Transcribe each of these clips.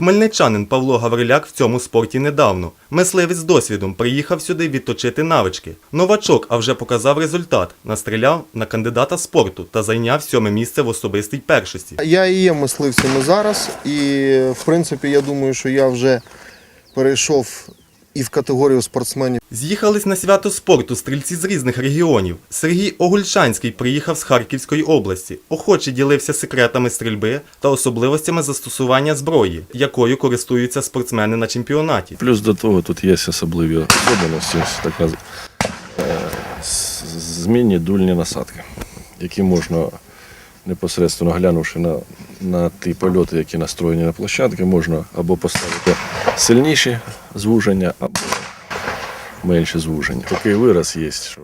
Хмельничанин Павло Гавриляк в цьому спорті недавно. Мисливець з досвідом приїхав сюди відточити навички. Новачок, а вже показав результат. Настріляв на кандидата спорту та зайняв сьоме місце в особистій першості. Я і є мисливцем зараз, і в принципі я думаю, що я вже перейшов і в категорію спортсменів. З'їхались на свято спорту стрільці з різних регіонів. Сергій Огульчанський приїхав з Харківської області. Охоче ділився секретами стрільби та особливостями застосування зброї, якою користуються спортсмени на чемпіонаті. Плюс до того тут є особливі особливості, така е, змінні дульні насадки, які можна непосередньо глянувши на, на ті польоти, які настроєні на площадки, можна або поставити сильніші звуження, або менші звуження. Такий вираз є, що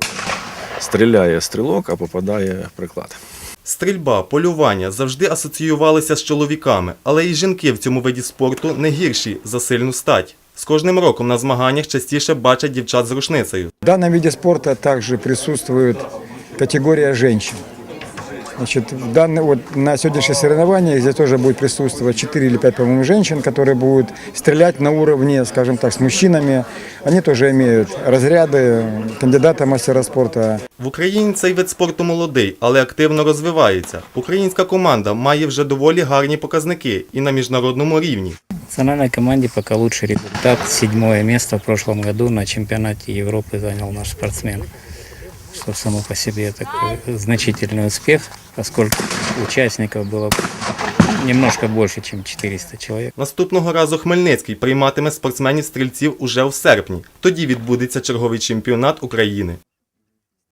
стріляє стрілок, а попадає приклад. Стрільба, полювання завжди асоціювалися з чоловіками, але і жінки в цьому виді спорту не гірші за сильну стать. З кожним роком на змаганнях частіше бачать дівчат з рушницею. В данном виде спорта также присутствует категория женщин. Значит, в данный, вот, на сегодняшних соревнованиях здесь тоже будет присутствовать 4 или 5, по-моему, женщин, которые будут стрелять на уровне, скажем так, с мужчинами. Они тоже имеют разряды кандидата в мастера спорта. В Україні цей вид спорту молодий, але активно розвивається. Українська команда має вже доволі гарні показники і на міжнародному рівні. В национальной команде пока лучший результат. Седьмое место в прошлом году на чемпионате Европы занял наш спортсмен. Что само по себе такой значительный успех, поскольку участников было немножко больше, чем 400 человек. Наступного разу Хмельницький прийматиме спортсменів-стрільців уже в серпні. Тоді відбудеться черговий чемпіонат України.